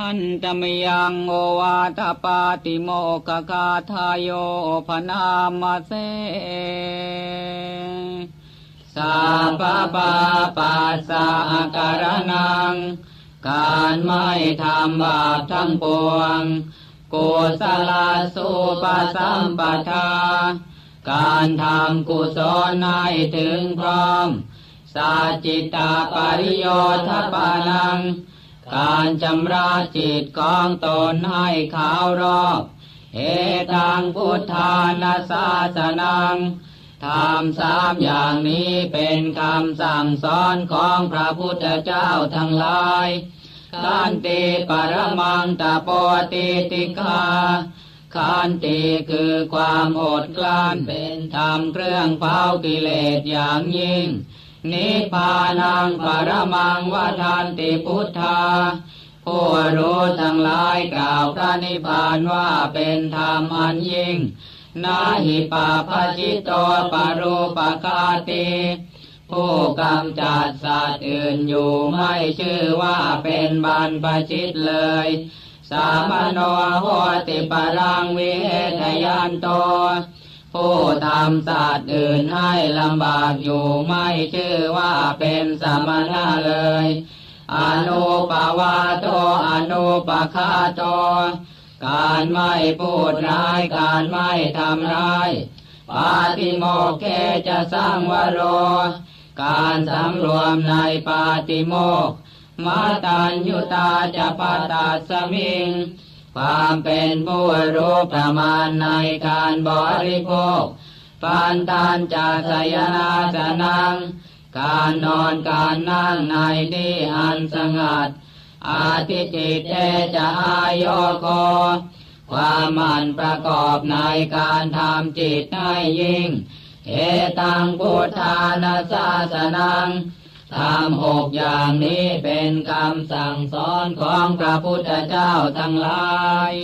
หันตมยังโอวาทปาติโมกขกาทายโยพนามาเสสัพพะปาปัสสะอาการนัง การไม่ทำบาปทั้งปวงกุศลสุปสัมปทา การทำกุศลให้ถึงพร้อมสัจจิตาปริโยทปานัง การชำระจิตของตนให้ขาวรอบเหตังพุทธานาสาสนังทำสามอย่างนี้เป็นคำสั่งสอนของพระพุทธเจ้าทั้งหลายขันติปรมังตปติติกาขันติคือความอดกลั้นเป็นธรรมเครื่องเผากิเลสอย่างยิ่ง นิพพานังปรมังวทันติพุทธาผู้รู้ทั้งหลายกล่าวพระนิพพานว่าเป็นธรรมอันยิ่ง นาหิปาปจิตโตปรูปกาติผู้กำจัดสัตว์อื่นอยู่ไม่ชื่อว่าเป็นบรรพชิตเลย สามโนโหติปรังวิเหตยันโต ผู้ทำสัตว์อื่นให้ลำบากอยู่ไม่ชื่อว่าเป็นสมณะเลย อนุปวาโตอนุปคาโต การไม่พูดร้ายการไม่ทำร้าย ปาติโมกเคจะสร้างวโร การสำรวมในปาติโมกมาตัญยุตาจะปาตาสมิง ความเป็นผู้รู้ประมาณในการบริโภคปันทานจะสยนาสนัง การนอนการนั่งในที่อันสงัด อาทิจิตเตจะอายโยโกความมันประกอบในการทำจิตให้ยิ่ง เอตังพุทธานาสาสนัง ทำหกอย่างนี้เป็นคำสั่งสอนของพระพุทธเจ้าทั้งหลาย